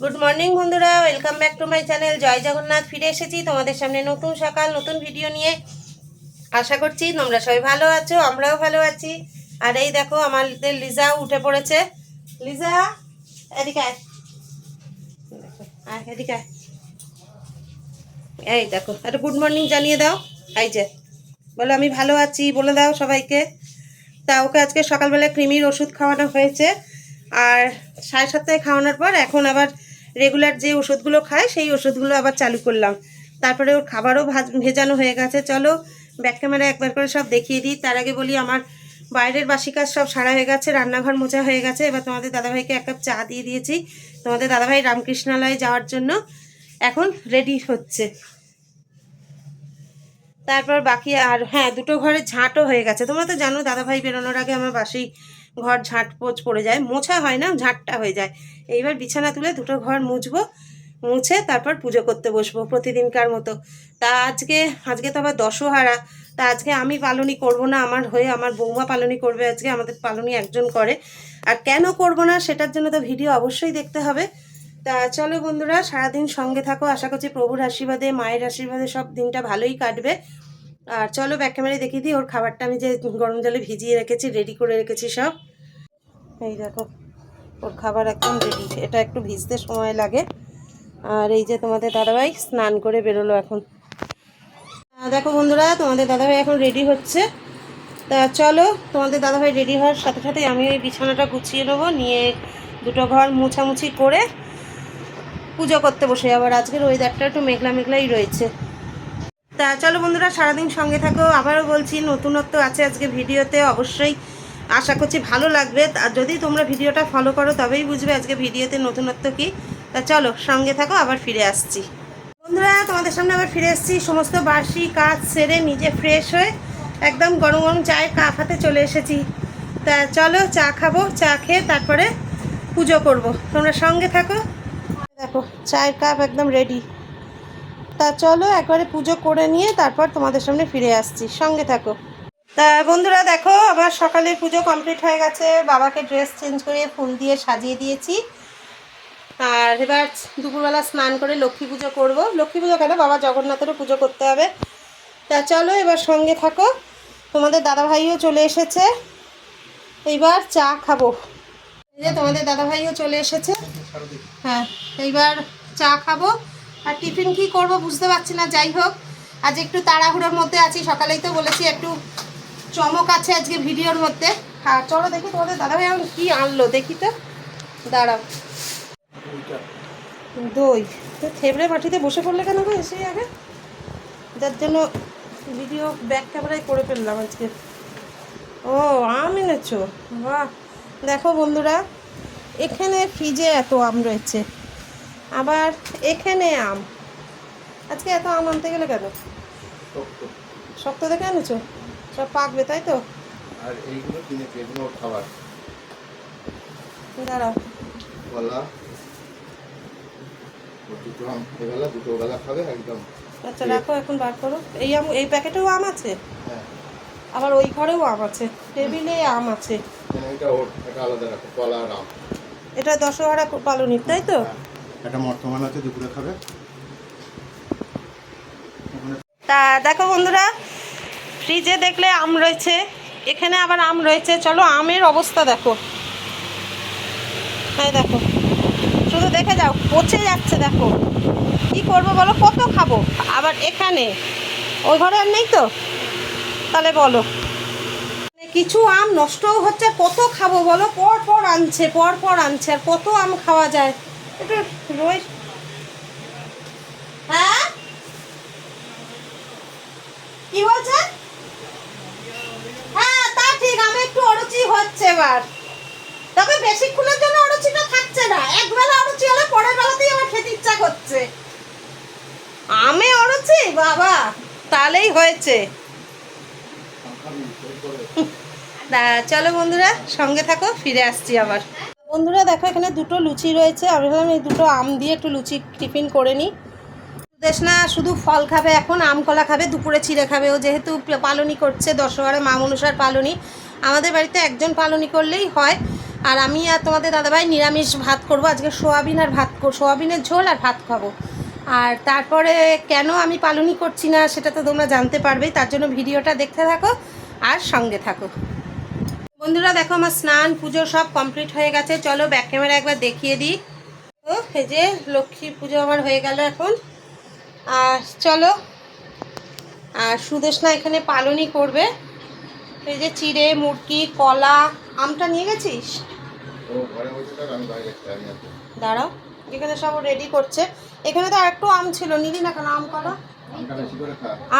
Good morning বন্ধুরা। Welcome back to my channel Joy Jagannath. ফিরে এসেছি তোমাদের সামনে নতুন সকাল, নতুন ভিডিও নিয়ে। আশা করছি তোমরা সবাই ভালো আছো, আমরাও ভালো আছি। আর এই দেখো, আমাদের লিজা উঠে পড়েছে। লিজা এদিকে এই দেখো, একটা গুড মর্নিং জানিয়ে দাও। এই যে, বলো আমি ভালো আছি, বলে দাও সবাইকে। তা ওকে আজকে সকালবেলা কৃমির ওষুধ খাওয়ানো হয়েছে। আর সাড়ে সাতটায় খাওয়ানোর পর এখন আবার রেগুলার যে ওষুধগুলো খায়, সেই ওষুধগুলো আবার চালু করলাম। তারপরে ওর খাবারও ভাজ, ভেজানো হয়ে গেছে। চলো ব্যাক ক্যামেরা একবার করে সব দেখিয়ে দিই। তার আগে বলি, আমার বাইরের বাসি কাজ সব সারা হয়ে গেছে, রান্নাঘর মোছা হয়ে গেছে। এবার তোমাদের দাদাভাইকে এক কাপ চা দিয়ে দিয়েছি। তোমাদের দাদাভাই রামকৃষ্ণালয়ে যাওয়ার জন্য এখন রেডি হচ্ছে। তারপর বাকি আর হ্যাঁ দুটো ঘরে ঝাঁটও হয়ে গেছে। তোমরা তো জানো, দাদাভাই বেরোনোর আগে আমার বাসি ঘর ঝাঁট পোচ পড়ে যায়, মোছা হয় না, ঝাঁটটা হয়ে যায়। এইবার বিছানা তুলে দুটো ঘর মুছবো, মুছে তারপর পুজো করতে বসবো প্রতিদিনকার মতো। তা আজকে আজকে তো আবার দশহারা, তা আজকে আমি পালনই করব না, আমার হয়ে আমার বৌমা পালনই করবে আজকে, আমাদের পালনই একজন করে। আর কেন করব না সেটার জন্য তো ভিডিও অবশ্যই দেখতে হবে। তা চলো বন্ধুরা, সারাদিন সঙ্গে থাকো, আশা করছি প্রভুর আশীর্বাদে, মায়ের আশীর্বাদে সব দিনটা ভালোই কাটবে। আর চলো ব্যাক ক্যামেরায় দেখিয়ে দিই, ওর খাবারটা আমি যে গরম জলে ভিজিয়ে রেখেছি রেডি করে রেখেছি সব। এই দেখো, ওর খাবার একদম রেডি এটা একটু ভিজতে সময় লাগে। আর এই যে তোমাদের দাদাভাই স্নান করে বেরোলো এখন। দেখো বন্ধুরা, তোমাদের দাদাভাই এখন রেডি হচ্ছে। তা চলো, তোমাদের দাদাভাই রেডি হওয়ার সাথে সাথে আমি ওই বিছানাটা গুছিয়ে নেব, নিয়ে দুটো ঘর মোছামুছি করে পুজো করতে বসে আবার আজকের ওয়েদারটা একটু মেঘলা মেঘলাই রয়েছে। তা চলো বন্ধুরা, সারাদিন সঙ্গে থাকো। আবারও বলছি, নতুনত্ব আছে আজকে ভিডিওতে, অবশ্যই আশা করছি ভালো লাগবে। আর যদি তোমরা ভিডিওটা ফলো করো, তবেই বুঝবে আজকে ভিডিওতে নতুনত্ব কি। তা চলো, সঙ্গে থাকো, আবার ফিরে আসছি। বন্ধুরা, তোমাদের সামনে আবার ফিরে এসেছি। সমস্ত বাসি কাজ সেরে নিজে ফ্রেশ হয়ে একদম গরম গরম চায়ের কাপ হাতে চলে এসেছি। তা চলো, চা খাব, চা খেয়ে তারপরে পুজো করব। তোমরা সঙ্গে থাকো। দেখো, চায়ের কাপ একদম রেডি তা চলো, একবারে পুজো করে নিয়ে তারপর তোমাদের সামনে ফিরে আসছি। সঙ্গে থাকো। তা বন্ধুরা দেখো, আমার সকালের পুজো কমপ্লিট হয়ে গেছে। বাবাকে ড্রেস চেঞ্জ করে ফুল দিয়ে সাজিয়ে দিয়েছি। আর এবার দুপুরবেলা স্নান করে লক্ষ্মী পুজো করব। লক্ষ্মী পুজো কেন? বাবা জগন্নাথেরও পুজো করতে হবে। তা চলো এবার সঙ্গে থাকো। তোমাদের দাদাভাইও চলে এসেছে। এইবার চা খাব। এই যে তোমাদের দাদাভাইও চলে এসেছে। হ্যাঁ এইবার চা খাব। আর টিফিন কি করব বুঝতে পারছি না। যাই হোক, আজ একটু তাড়াহুড়োর মধ্যে আছি। সকালেই তো বলেছি একটু চমক আছে আজকে ভিডিওর মধ্যে। আর চলো দেখি তোমাদের দাদাভাই এখন কী আনলো দেখি তো। দাঁড়াও। দই। তো থেবড়ে মাটিতে বসে পড়লে কেন গো এসে আগে? যার জন্য ভিডিও ব্যাক ক্যামেরায় করে ফেললাম আজকে। ও আম এনেছো? বাহ। দেখো বন্ধুরা এখানে ফ্রিজে এত আম রয়েছে। আবার এখানে আম। আজকে এত আম আনতে গেলে কেন? শক্ত। দেখে আনেছো সব পাকবে তাই তো? আর এইগুলো কিনেছি এগুলো ওর খাবার। দাঁড়াও। কলা দুটো আম এবেলা দুটো বেলা খাবে একদম। আচ্ছা রাখো এখন বার করো। এই আম এই প্যাকেটেও আম আছে? হ্যাঁ। আবার ওই ঘরেও আম আছে? টেবিলে আম আছে? কেন এটা ওর এটা আলাদা রাখো কলা আর আম। এটা দশহারা পালনির তাই তো? এটা একটা বর্তমান আছে দুপুরে খাবে। তা দেখো বন্ধুরা ফ্রিজে দেখলে আম রয়েছে, এখানে আবার আম রয়েছে। চলো আমের অবস্থা দেখো। হ্যাঁ দেখো, শুধু দেখে যাও, পচে যাচ্ছে দেখো। কি করব বলো? কত খাব? আবার এখানে? ওই ঘরে আর নেই তো? তাহলে বলো। কিছু আম নষ্টও হচ্ছে, কত খাব বলো? পর পর আনছে, পর পর আনছে, আর কত আম খাওয়া যায়? একটু রোজ হ্যাঁ? কি বলছে হ্যাঁ তা ঠিক আমি একটু অরুচি হচ্ছে এবার। তবে বেশিক্ষণের জন্য অরুচিটা থাকছে না। একবেলা অরুচি হলে পরের বেলাতেই আমার খেতে ইচ্ছা করছে। আমে অরুচি? বাবা, তাহলেই হয়েছে। চলো বন্ধুরা, সঙ্গে থাকো, ফিরে আসছি আবার। বন্ধুরা, দেখো, এখানে দুটো লুচি রয়েছে। আমি ভাবলাম এই দুটো আম দিয়ে একটু লুচি টিফিন করে নিই। না শুধু ফল খাবে এখন আম কলা খাবে, দুপুরে চিড়ে খাবে। ও যেহেতু পালনি করছে, দশহারে মা মনুষার পালনি আমাদের বাড়িতে একজন পালনি করলেই হয়। আর আমি আর তোমাদের দাদাভাই নিরামিষ ভাত করব। আজকে সোয়াবিন আর ভাত সোয়াবিনের ঝোল আর ভাত খাব। আর তারপরে কেন আমি পালনই করছি না সেটা তো তোমরা জানতে পারবেই তার জন্য ভিডিওটা দেখতে থাকো আর সঙ্গে থাকো। বন্ধুরা, দেখো আমার স্নান, পুজো সব কমপ্লিট হয়ে গেছে। চলো ব্যাক ক্যামেরা একবার দেখিয়ে দিই। তো এই যে লক্ষ্মী পুজো আমার হয়ে গেল এখন। আর চলো। আর সুদেশনা এখানে পালনই করবে। এই যে চিড়ে মুরগি কলা আমটা নিয়ে গেছিস। দাঁড়াও এখানে সব রেডি করছে। এখানে তো আরেকটু আম ছিল নিলি না কেন আম কলা?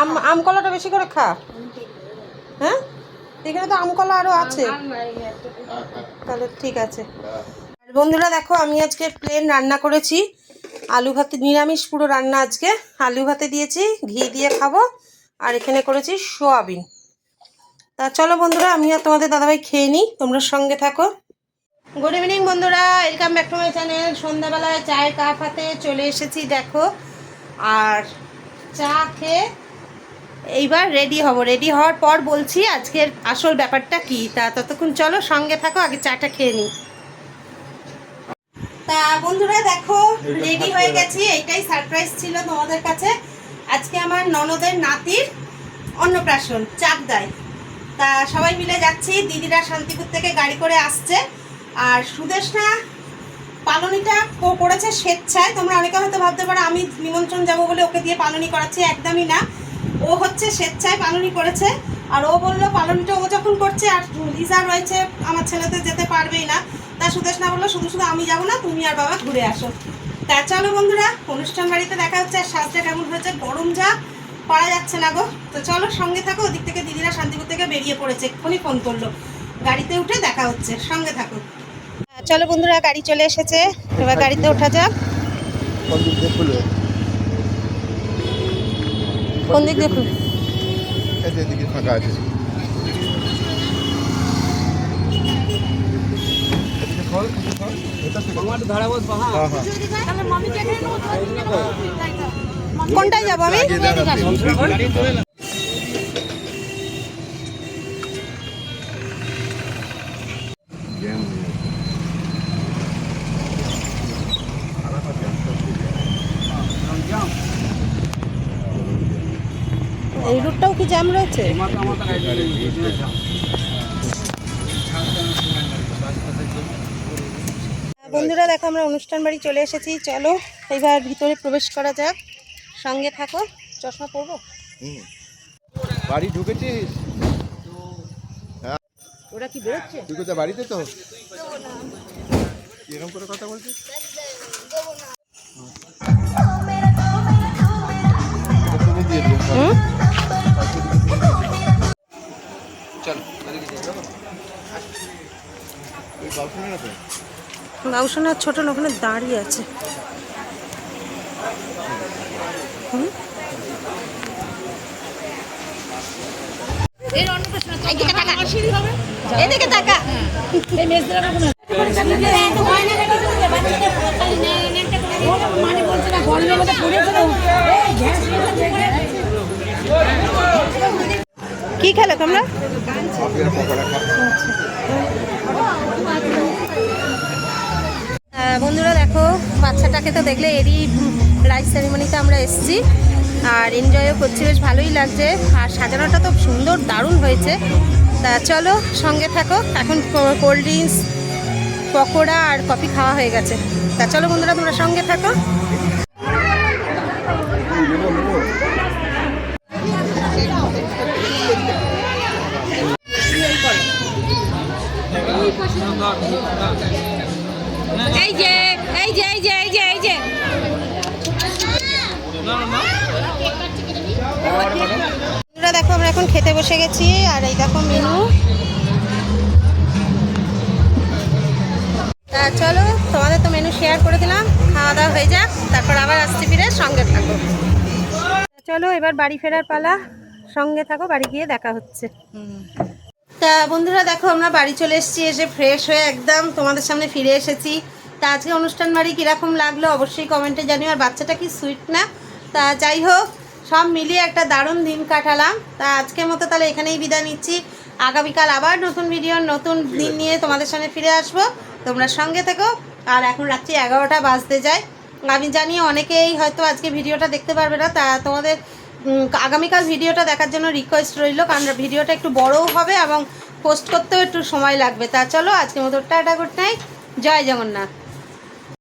আম আম কলাটা বেশি করে খা। হ্যাঁ? এখানে তো আম কলা আরও আছে। তাহলে ঠিক আছে। বন্ধুরা দেখো আমি আজকে প্লেন রান্না করেছি। আলু ভাতে নিরামিষ পুরো রান্না আজকে। আলু ভাতে দিয়েছি ঘি দিয়ে খাব। আর এখানে করেছি সোয়াবিন। তা চলো বন্ধুরা আমি আর তোমাদের দাদাভাই খেয়ে নিই তোমরা সঙ্গে থাকো। গুড ইভিনিং বন্ধুরা welcome back to my channel সন্ধ্যাবেলায় চায়ের কাপ হাতে চলে এসেছি দেখো। আর চা খেয়ে এইবার রেডি হব। রেডি হওয়ার পর বলছি আজকের আসল ব্যাপারটা কি। তা ততক্ষণ চলো সঙ্গে থাকো আগে চাটা খেয়ে নিই। তা বন্ধুরা দেখো রেডি হয়ে গেছি। এইটাই সারপ্রাইজ ছিল তোমাদের কাছে। আজকে আমার ননদের নাতির অন্নপ্রাশন চাকদায়। তা সবাই মিলে যাচ্ছি। দিদিরা শান্তিপুর থেকে গাড়ি করে আসছে। আর সুদেশনা পালনিটা করেছে স্বেচ্ছায়। তোমরা অনেকে হয়তো ভাবতে পারো, আমি নিমন্ত্রণ যাব বলে ওকে দিয়ে পালনি করাচ্ছি, একদমই না। ও হচ্ছে স্বেচ্ছায় পালনি করেছে। আর ও বলল পালনিটা ও যখন করছে, আর লিজা রয়েছে, আমার ছেলে তো যেতে পারবেই না। তা সুদেশনা বলল, শুধু শুধু আমি যাব না, তুমি আর বাবা ঘুরে আসো। তা চলো বন্ধুরা, অনুষ্ঠান বাড়িতে দেখা হচ্ছে, আর সাজটা কেমন হয়েছে? গরম যা। পারা যাচ্ছে না গো। তো চলো সঙ্গে থাকো ওদিক থেকে দিদিরা শান্তিপুর থেকে বেরিয়ে পড়েছে। এক্ষুনি ফোন করল। গাড়িতে উঠে দেখা হচ্ছে। সঙ্গে থাকো। চলো বন্ধুরা গাড়ি চলে এসেছে। এবার গাড়িতে ওঠা যাক। কোন দিক দিয়ে খুলবে? কোন দিক দেখুন এই যে ফাঁকা আছে। ভেতর থেকে। হ্যাঁ, হ্যাঁ। কোনটায় যাব আমি। এই রুটটাও কি জ্যাম রয়েছে? বন্ধুরা, দেখো, আমরা অনুষ্ঠান বাড়ি চলে এসেছি। চলো, এবার ভিতরে প্রবেশ করা যাক। সঙ্গে থাকো চশমা পরবো? হুম। বাড়ি ঢুকেছিস? হ্যাঁ। ওরা কি বেরোচ্ছে? তুই কোথায় বাড়িতে তো? এরকম করে কথা বলছিস? বাউসোনার ছোট না ওখানে দাঁড়িয়ে আছে। এদিকে তাকা কি খেলে তোমরা? বন্ধুরা দেখো বাচ্চাটাকে তো দেখলে এরই রাইস সেরিমনিতে আমরা এসেছি। আর এনজয়ও করছি বেশ ভালোই লাগছে। আর সাজানোটা তো সুন্দর দারুণ হয়েছে। তা চলো সঙ্গে থাকো। এখন কোল্ড ড্রিঙ্কস পকোড়া আর কফি খাওয়া হয়ে গেছে। তা চলো বন্ধুরা তোমরা সঙ্গে থাকো। এই যে এই যে এই যে এই যে এই যে। দেখো, আমরা এখন খেতে বসে গেছি, আর এই দেখো মেনু। তা চলো, তোমাদের তো মেনু শেয়ার করে দিলাম, খাওয়া দাওয়া হয়ে যাক, তারপর আবার আসতে ফিরে, সঙ্গে থাকো। চলো, এবার বাড়ি ফেরার পালা, সঙ্গে থাকো, বাড়ি গিয়ে দেখা হচ্ছে। তা বন্ধুরা, দেখো, আমরা বাড়ি চলে এসেছি, এসে ফ্রেশ হয়ে একদম তোমাদের সামনে ফিরে এসেছি। তা আজকে অনুষ্ঠান বাড়ি কীরকম লাগল, অবশ্যই কমেন্টে জানিও, আর বাচ্চাটা কি সুইট না? তা যাই হোক সব মিলিয়ে একটা দারুণ দিন কাটালাম। তা আজকের মতো তাহলে এখানেই বিদায় নিচ্ছি। আগামীকাল আবার নতুন ভিডিও নতুন দিন নিয়ে তোমাদের সামনে ফিরে আসব। তোমরা সঙ্গে থেকো। আর এখন রাত্রি এগারোটা বাজতে যায়। আমি জানি অনেকেই হয়তো আজকে ভিডিওটা দেখতে পারবে না। তা তোমাদের আগামীকাল ভিডিওটা দেখার জন্য রিকোয়েস্ট রইল। কারণ ভিডিওটা একটু বড়ও হবে এবং পোস্ট করতেও একটু সময় লাগবে। তা চলো, আজকের মতো tata good night Joy Jagannath.